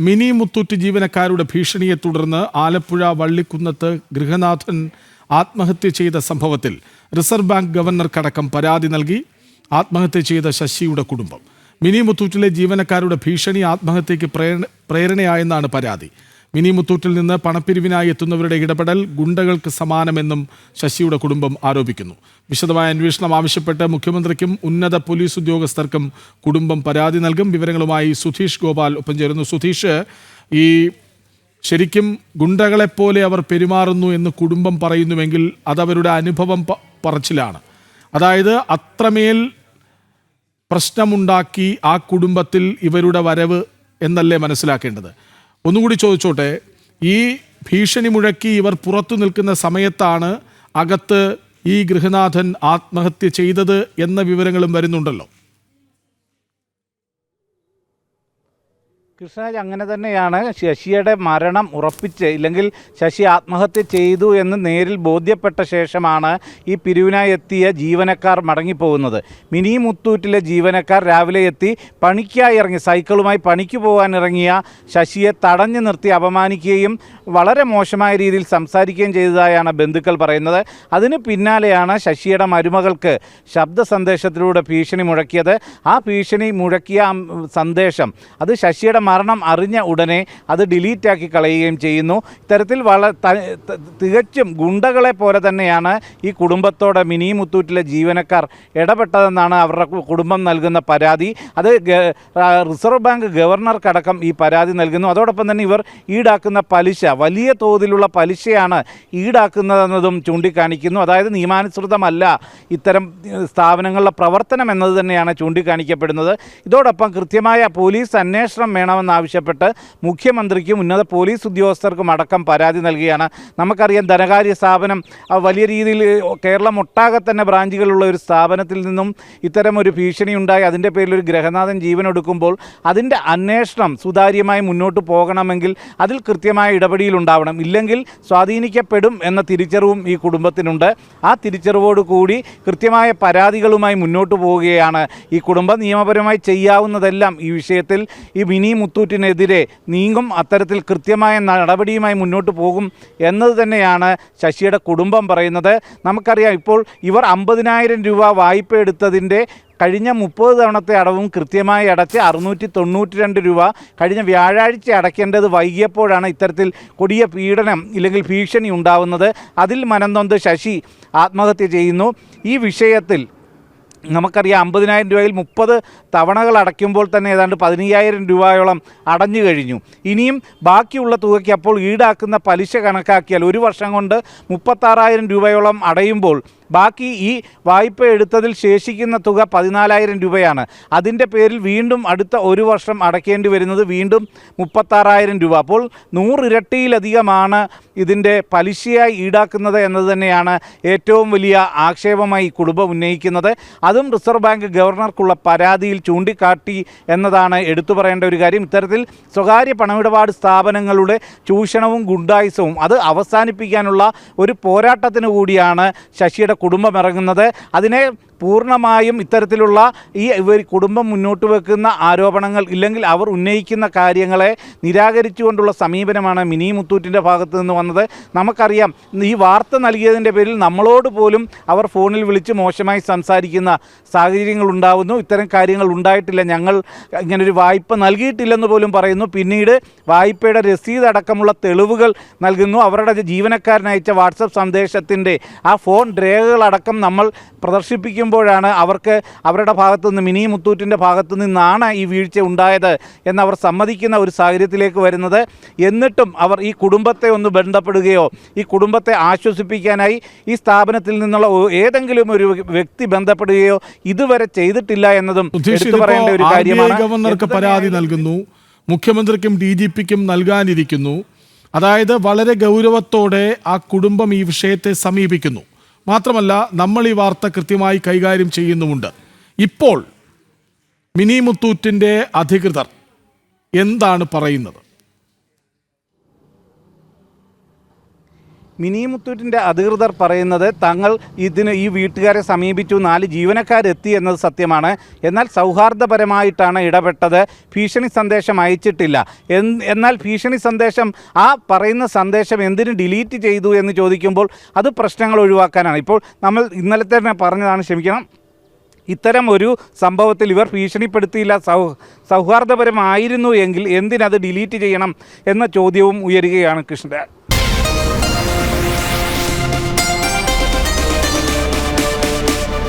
Mini Muthoot ജീവനക്കാരുടെ ഭീഷണിയെ തുടർന്ന് ആലപ്പുഴ വള്ളിക്കുന്നത്ത് ഗൃഹനാഥൻ ആത്മഹത്യ ചെയ്ത സംഭവത്തിൽ റിസർവ് ബാങ്ക് ഗവർണർക്കടക്കം പരാതി നൽകി ആത്മഹത്യ ചെയ്ത ശശിയുടെ കുടുംബം. മിനി മുത്തൂറ്റിലെ ജീവനക്കാരുടെ ഭീഷണി ആത്മഹത്യയ്ക്ക് പ്രേരണ പ്രേരണയായെന്നാണ് പരാതി. മിനി നിന്ന് പണപ്പിരിവിനായി എത്തുന്നവരുടെ ഇടപെടൽ ഗുണ്ടകൾക്ക് സമാനമെന്നും ശശിയുടെ കുടുംബം ആരോപിക്കുന്നു. വിശദമായ അന്വേഷണം ആവശ്യപ്പെട്ട് മുഖ്യമന്ത്രിക്കും ഉന്നത പോലീസ് ഉദ്യോഗസ്ഥർക്കും കുടുംബം പരാതി നൽകും. വിവരങ്ങളുമായി സുധീഷ് ഗോപാൽ ഒപ്പം ചേരുന്നു. സുധീഷ് ഈ ശരിക്കും ഗുണ്ടകളെപ്പോലെ അവർ പെരുമാറുന്നു എന്ന് കുടുംബം പറയുന്നുവെങ്കിൽ അതവരുടെ അനുഭവം പറച്ചിലാണ്. അതായത് അത്രമേൽ പ്രശ്നമുണ്ടാക്കി ആ കുടുംബത്തിൽ ഇവരുടെ വരവ് എന്നല്ലേ മനസ്സിലാക്കേണ്ടത്? ഒന്നുകൂടി ചോദിച്ചോട്ടെ ഈ ഭീഷണി മുഴക്കി ഇവർ പുറത്തു നിൽക്കുന്ന സമയത്താണ് അകത്ത് ഈ ഗൃഹനാഥൻ ആത്മഹത്യ ചെയ്തത് എന്ന വിവരങ്ങളും വരുന്നുണ്ടല്ലോ. കൃഷ്ണരാജ് അങ്ങനെ തന്നെയാണ് ശശിയുടെ മരണം ഉറപ്പിച്ച് ഇല്ലെങ്കിൽ ശശി ആത്മഹത്യ ചെയ്തു എന്ന് നേരിൽ ബോധ്യപ്പെട്ട ശേഷമാണ് ഈ പിരിവിനായി എത്തിയ ജീവനക്കാർ മടങ്ങിപ്പോകുന്നത്. മിനി മുത്തൂറ്റിലെ ജീവനക്കാർ രാവിലെ എത്തി പണിക്കായി ഇറങ്ങി സൈക്കിളുമായി പണിക്ക് പോകാൻ ഇറങ്ങിയ ശശിയെ തടഞ്ഞു നിർത്തി അപമാനിക്കുകയും വളരെ മോശമായ രീതിയിൽ സംസാരിക്കുകയും ചെയ്തതായാണ് ബന്ധുക്കൾ പറയുന്നത്. അതിന് പിന്നാലെയാണ് ശശിയുടെ മരുമകൾക്ക് ശബ്ദ സന്ദേശത്തിലൂടെ ഭീഷണി മുഴക്കിയത്. ആ ഭീഷണി മുഴക്കിയ സന്ദേശം അത് ശശിയുടെ മരണം അറിഞ്ഞ ഉടനെ അത് ഡിലീറ്റാക്കി കളയുകയും ചെയ്യുന്നു. ഇത്തരത്തിൽ വള തികച്ചും ഗുണ്ടകളെ പോലെ തന്നെയാണ് ഈ കുടുംബത്തോടെ മിനി മുത്തൂറ്റിലെ ജീവനക്കാർ ഇടപെട്ടതെന്നാണ് അവരുടെ കുടുംബം നൽകുന്ന പരാതി. അത് റിസർവ് ബാങ്ക് ഗവർണർക്കടക്കം ഈ പരാതി നൽകുന്നു. അതോടൊപ്പം തന്നെ ഇവർ ഈടാക്കുന്ന പലിശ വലിയ തോതിലുള്ള പലിശയാണ് ഈടാക്കുന്നതെന്നതും ചൂണ്ടിക്കാണിക്കുന്നു. അതായത് നിയമാനുസൃതമല്ല ഇത്തരം സ്ഥാപനങ്ങളുടെ പ്രവർത്തനം എന്നത് തന്നെയാണ് ചൂണ്ടിക്കാണിക്കപ്പെടുന്നത്. ഇതോടൊപ്പം കൃത്യമായ പോലീസ് അന്വേഷണം വേണമെന്നാവശ്യപ്പെട്ട് മുഖ്യമന്ത്രിക്കും ഉന്നത പോലീസ് ഉദ്യോഗസ്ഥർക്കും അടക്കം പരാതി നൽകുകയാണ്. നമുക്കറിയാം ധനകാര്യ സ്ഥാപനം വലിയ രീതിയിൽ കേരളം ഒട്ടാകെ തന്നെ ബ്രാഞ്ചുകളുള്ള ഒരു സ്ഥാപനത്തിൽ നിന്നും ഇത്തരം ഒരു ഭീഷണി ഉണ്ടായി. അതിന്റെ പേരിൽ ഒരു ഗ്രഹനാഥൻ ജീവനെടുക്കുമ്പോൾ അതിന്റെ അന്വേഷണം സുതാര്യമായി മുന്നോട്ട് പോകണമെങ്കിൽ അതിൽ കൃത്യമായ ഇടപെടിയിലുണ്ടാവണം ഇല്ലെങ്കിൽ സ്വാധീനിക്കപ്പെടും എന്ന തിരിച്ചറിവും ഈ കുടുംബത്തിനുണ്ട്. ആ തിരിച്ചറിവോട് കൂടി കൃത്യമായ പരാതികളുമായി മുന്നോട്ട് പോവുകയാണ് ഈ കുടുംബം. നിയമപരമായി ചെയ്യാവുന്നതെല്ലാം ഈ വിഷയത്തിൽ ഈ മിനി മുത്തൂറ്റിനെതിരെ നീങ്ങും അത്തരത്തിൽ കൃത്യമായ നടപടിയുമായി മുന്നോട്ട് പോകും എന്നത് തന്നെയാണ് ശശിയുടെ കുടുംബം പറയുന്നത്. നമുക്കറിയാം ഇപ്പോൾ ഇവർ അമ്പതിനായിരം രൂപ വായ്പ എടുത്തതിന്റെ കഴിഞ്ഞ മുപ്പത് തവണത്തെ അടവും കൃത്യമായി അടച്ച് അറുന്നൂറ്റി തൊണ്ണൂറ്റി രണ്ട് രൂപ കഴിഞ്ഞ വ്യാഴാഴ്ച അടയ്ക്കേണ്ടത് വൈകിയപ്പോഴാണ് ഇത്തരത്തിൽ കൊടിയ പീഡനം ഇല്ലെങ്കിൽ ഭീഷണി ഉണ്ടാവുന്നത്. അതിൽ മനംനൊന്ത് ശശി ആത്മഹത്യ ചെയ്യുന്നു. ഈ വിഷയത്തിൽ നമുക്കറിയാം അമ്പതിനായിരം രൂപയിൽ മുപ്പത് തവണകൾ അടയ്ക്കുമ്പോൾ തന്നെ ഏതാണ്ട് പതിനയ്യായിരം രൂപയോളം അടഞ്ഞു കഴിഞ്ഞു. ഇനിയും ബാക്കിയുള്ള തുകയ്ക്ക് അപ്പോൾ ഈടാക്കുന്ന പലിശ കണക്കാക്കിയാൽ ഒരു വർഷം കൊണ്ട് മുപ്പത്താറായിരം രൂപയോളം അടയുമ്പോൾ ബാക്കി ഈ വായ്പ എടുത്തതിൽ ശേഷിക്കുന്ന തുക പതിനാലായിരം രൂപയാണ്. അതിന്റെ പേരിൽ വീണ്ടും അടുത്ത ഒരു വർഷം അടയ്ക്കേണ്ടി വരുന്നത് വീണ്ടും മുപ്പത്താറായിരം രൂപ. അപ്പോൾ നൂറിരട്ടിയിലധികമാണ് ഇതിന്റെ പലിശയായി ഈടാക്കുന്നത് എന്നത് തന്നെയാണ് ഏറ്റവും വലിയ ആക്ഷേപമായി കുടുംബം ഉന്നയിക്കുന്നത്. അതും റിസർവ് ബാങ്ക് ഗവർണർക്കുള്ള പരാതിയിൽ ചൂണ്ടിക്കാട്ടി എന്നതാണ് എടുത്തു പറയേണ്ട ഒരു കാര്യം. ഇത്തരത്തിൽ സ്വകാര്യ പണമിടപാട് സ്ഥാപനങ്ങളുടെ ചൂഷണവും ഗുണ്ടായുസവും അത് അവസാനിപ്പിക്കാനുള്ള ഒരു പോരാട്ടത്തിന് കൂടിയാണ് ശശിയുടെ കുടുംബം ഇറങ്ങുന്നത്. അതിനെ പൂർണമായും ഇത്തരത്തിലുള്ള ഈ ഇവർ കുടുംബം മുന്നോട്ട് വെക്കുന്ന ആരോപണങ്ങൾ ഇല്ലെങ്കിൽ അവർ ഉന്നയിക്കുന്ന കാര്യങ്ങളെ നിരാകരിച്ചുകൊണ്ടുള്ള സമീപനമാണ് മിനി മുത്തൂറ്റിന്റെ ഭാഗത്തു നിന്ന് വന്നത്. നമുക്കറിയാം ഈ വാർത്ത നൽകിയതിന്റെ പേരിൽ നമ്മളോട് പോലും അവർ ഫോണിൽ വിളിച്ച് മോശമായി സംസാരിക്കുന്ന സാഹചര്യങ്ങൾ ഉണ്ടാവുന്നു. ഇത്തരം കാര്യങ്ങൾ ഉണ്ടായിട്ടില്ല. ഞങ്ങൾ ഇങ്ങനൊരു വായ്പ നൽകിയിട്ടില്ലെന്ന് പോലും പറയുന്നു. പിന്നീട് വായ്പയുടെ രസീത് അടക്കമുള്ള തെളിവുകൾ നൽകുന്നു. അവരുടെ ജീവനക്കാരൻ അയച്ച വാട്സപ്പ് സന്ദേശത്തിന്റെ ആ ഫോൺ രേഖകളടക്കം നമ്മൾ പ്രദർശിപ്പിക്കുമ്പോഴാണ് അവർക്ക് അവരുടെ ഭാഗത്തു നിന്ന് മിനി മുത്തൂറ്റിന്റെ ഭാഗത്തു നിന്നാണ് ഈ വീഴ്ച ഉണ്ടായത് എന്നവർ സമ്മതിക്കുന്ന ഒരു സാഹചര്യത്തിലേക്ക് വരുന്നത്. എന്നിട്ടും അവർ ഈ കുടുംബത്തെ ഒന്ന് ബന്ധപ്പെടുകയോ ഈ കുടുംബത്തെ ആശ്വസിപ്പിക്കാനായി ഈ സ്ഥാപനത്തിൽ നിന്നുള്ള ഏതെങ്കിലും ഒരു വ്യക്തി ബന്ധപ്പെടുകയോ ഇതുവരെ ചെയ്തിട്ടില്ല എന്നതും എടുത്തു പറയേണ്ട ഒരു കാര്യമാണ്. ഗവർണർക്ക് പരാതി നൽകുന്നു. മുഖ്യമന്ത്രിക്കും ഡി ജി പിക്കും നൽകാനിരിക്കുന്നു. അതായത് വളരെ ഗൗരവത്തോടെ ആ കുടുംബം ഈ വിഷയത്തെ സമീപിക്കുന്നു. മാത്രമല്ല നമ്മൾ ഈ വാർത്ത കൃത്യമായി കൈകാര്യം ചെയ്യുന്നുമുണ്ട്. ഇപ്പോൾ മിനി മുത്തൂറ്റിന്റെ അധികൃതർ എന്താണ് പറയുന്നത്? മിനി മുത്തൂറ്റിന്റെ അധികൃതർ പറയുന്നത് തങ്ങൾ ഇതിന് ഈ വീട്ടുകാരെ സമീപിച്ചു നാല് ജീവനക്കാരെത്തി എന്നത് സത്യമാണ്. എന്നാൽ സൗഹാർദ്ദപരമായിട്ടാണ് ഇടപെട്ടത്. ഭീഷണി സന്ദേശം അയച്ചിട്ടില്ല. എന്നാൽ ഭീഷണി സന്ദേശം ആ പറയുന്ന സന്ദേശം എന്തിന് ഡിലീറ്റ് ചെയ്തു എന്ന് ചോദിക്കുമ്പോൾ അത് പ്രശ്നങ്ങൾ ഒഴിവാക്കാനാണ്. ഇപ്പോൾ നമ്മൾ ഇന്നലെ തന്നെ പറഞ്ഞതാണ് ക്ഷമിക്കണം. ഇത്തരം ഒരു സംഭവത്തിൽ ഇവർ ഭീഷണിപ്പെടുത്തിയില്ല. സൗ സൗഹാർദ്ദപരമായിരുന്നു എങ്കിൽ എന്തിനത് ഡിലീറ്റ് ചെയ്യണം എന്ന ചോദ്യവും ഉയരുകയാണ് കൃഷ്ണരാജ്